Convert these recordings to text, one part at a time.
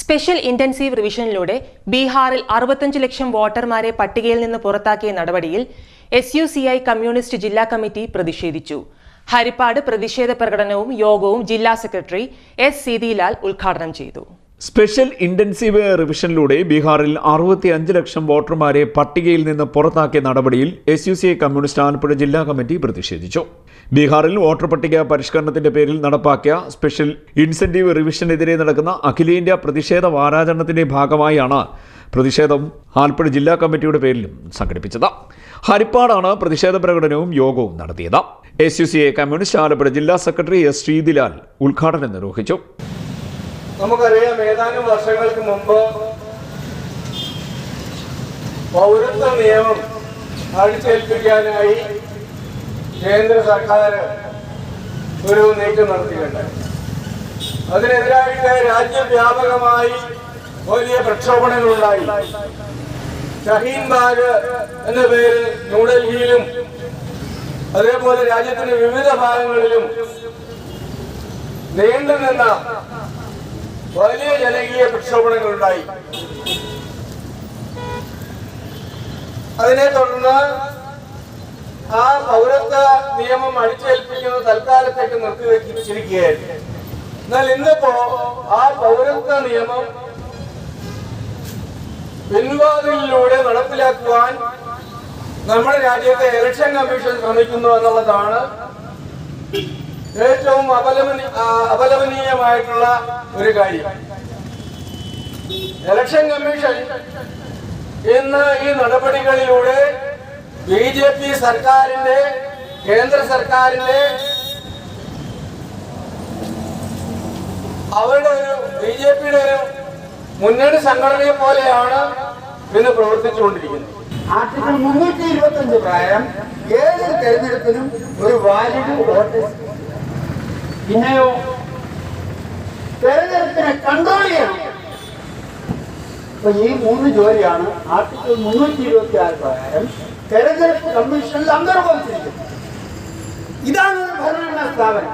Special intensive റിവിഷനിലൂടെ ബീഹാറിൽ അറുപത്തഞ്ച് ലക്ഷം വോട്ടർമാരെ പട്ടികയിൽ നിന്ന് പുറത്താക്കിയ നടപടിയിൽ S U C I communist ജില്ലാ കമ്മിറ്റി പ്രതിഷേധിച്ചു. ഹരിപ്പാട് പ്രതിഷേധ പ്രകടനവും യോഗവും ജില്ലാ സെക്രട്ടറി എസ് സീതിലാൽ ഉദ്ഘാടനം ചെയ്തു. സ്പെഷ്യൽ ഇന്റൻസീവ് റിവിഷനിലൂടെ ബീഹാറിൽ അറുപത്തി അഞ്ച് ലക്ഷം വോട്ടർമാരെ പട്ടികയിൽ നിന്ന് പുറത്താക്കിയ നടപടിയിൽ S U C communist Alappuzha ജില്ലാ കമ്മിറ്റി പ്രതിഷേധിച്ചു. ബീഹാറിൽ വോട്ടർ പട്ടിക പരിഷ്കരണത്തിന്റെ പേരിൽ നടപ്പാക്കിയ സ്പെഷ്യൽ ഇൻസെന്റീവ് റിവിഷനെതിരെ നടക്കുന്ന അഖിലേന്ത്യാ പ്രതിഷേധ വാരാചരണത്തിന്റെ ഭാഗമായാണ് പ്രതിഷേധം ആലപ്പുഴ ജില്ലാ കമ്മിറ്റിയുടെ പേരിലും സംഘടിപ്പിച്ചത്. ഹരിപ്പാടാണ് പ്രതിഷേധ പ്രകടനവും യോഗവും നടത്തിയത്. S U C communist Alappuzha ജില്ലാ സെക്രട്ടറി എസ് ശ്രീതിലാൽ ഉദ്ഘാടനം നിർവഹിച്ചു. നമുക്കറിയാം ഏതാനും വർഷങ്ങൾക്ക് മുമ്പ് പൗരത്വ നിയമം അടിച്ചേൽപ്പിക്കാനായി കേന്ദ്ര സർക്കാർ ഒരു നീക്കം നടത്തിയിട്ടുണ്ട് അതിനെതിരായിട്ട് രാജ്യവ്യാപകമായി വലിയ പ്രക്ഷോഭണങ്ങളുണ്ടായി ഷഹീൻ ബാഗ് എന്ന പേര് ന്യൂഡൽഹിയിലും അതേപോലെ രാജ്യത്തിന്റെ വിവിധ ഭാഗങ്ങളിലും നീണ്ടുനിന്ന വലിയ ജനകീയ പ്രക്ഷോഭണങ്ങളുണ്ടായി അതിനെ തുടർന്ന് ആ പൗരത്വ നിയമം അടിച്ചേൽപ്പിക്കുന്നത് തൽക്കാലത്തേക്ക് നിർത്തിവെച്ചിരിക്കുകയായിരുന്നു. എന്നാൽ ഇന്നിപ്പോ ആ പൗരത്വ നിയമം പിൻവാതിലൂടെ നടപ്പിലാക്കുവാൻ നമ്മുടെ രാജ്യത്തെ ഇലക്ഷൻ കമ്മീഷൻ ശ്രമിക്കുന്നു എന്നുള്ളതാണ് ഏറ്റവും അപലപനി അപലപനീയമായിട്ടുള്ള ഒരു കാര്യം. ഇലക്ഷൻ കമ്മീഷൻ ഇന്ന് ഈ നടപടികളിലൂടെ ബി ജെ പി സർക്കാരിന്റെ കേന്ദ്ര സർക്കാരിന്റെ അവരുടെ ഒരു ബി ജെ പിയുടെ ഒരു മുന്നണി സംഘടനയെ പോലെയാണ് ഇന്ന് പ്രവർത്തിച്ചുകൊണ്ടിരിക്കുന്നത്. ആർട്ടിക്കിൾ മുന്നൂറ്റി ഇരുപത്തി അഞ്ച് പ്രായം ഏത് തെരഞ്ഞെടുപ്പിനും ഒരു വാലിഡ് വോട്ട് പിന്നെയോ? തെരഞ്ഞെടുപ്പിനെ കൺട്രോൾ ചെയ്യണം അപ്പൊ ഈ മൂന്ന് ജോലിയാണ് ആർട്ടിക്കിൾ മുന്നൂറ്റി ഇരുപത്തി ആറ് പ്രകാരം തെരഞ്ഞെടുപ്പ് കമ്മീഷനിൽ അന്തർഭവിച്ചിരിക്കുന്നത് ഇതാണ് ഒരു ഭരണഘടനാ സ്ഥാപനം.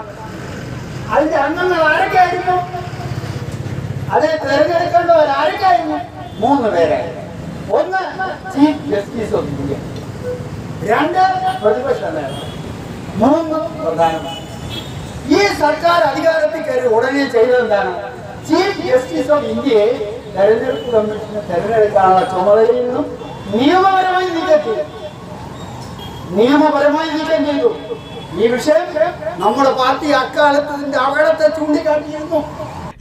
അതിന്റെ അംഗങ്ങൾ ആരൊക്കെയായിരുന്നു? അതിനെ തെരഞ്ഞെടുക്കേണ്ടവർ ആരൊക്കെയായിരുന്നു? മൂന്ന് പേരായിരുന്നു ഒന്ന് ചീഫ് ജസ്റ്റിസ് ഓഫ് ഇന്ത്യ. രണ്ട് പ്രതിപക്ഷ നേതാവ് മൂന്ന് പ്രധാനമന്ത്രി. ഈ സർക്കാർ അധികാരത്തിൽ കയറി ഉടനെ ചെയ്തതെന്താണ് ചീഫ് ജസ്റ്റിസ് ഓഫ് ഇന്ത്യയെ തെരഞ്ഞെടുപ്പ് കമ്മീഷനെ തെരഞ്ഞെടുക്കാനുള്ള ചുമതലയിൽ നിന്നും നിയമപരമായി നീക്കം ചെയ്തു. നിയമപരമായി നീക്കം ചെയ്തു. ഈ വിഷയം നമ്മുടെ പാർട്ടി അക്കാലത്ത് ഇതിന്റെ അപകടത്തെ ചൂണ്ടിക്കാട്ടിയിരുന്നു.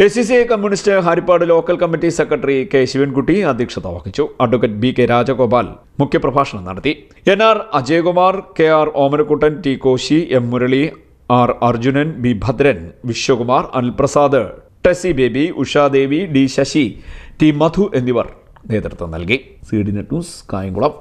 S C C I communist Harippad local committee secretary K Sivankutty അധ്യക്ഷത വഹിച്ചു. അഡ്വക്കേറ്റ് ബി കെ രാജഗോപാൽ മുഖ്യപ്രഭാഷണം നടത്തി. N R Ajayakumar K R Omanakuttan T Koshy M Murali R Arjunan B Bhadran Viswakumar Anilprasad Tessy Baby Ushadevi D Sasi T Madhu എന്നിവർ നേതൃത്വം നൽകി. C D net news Kayamkulam.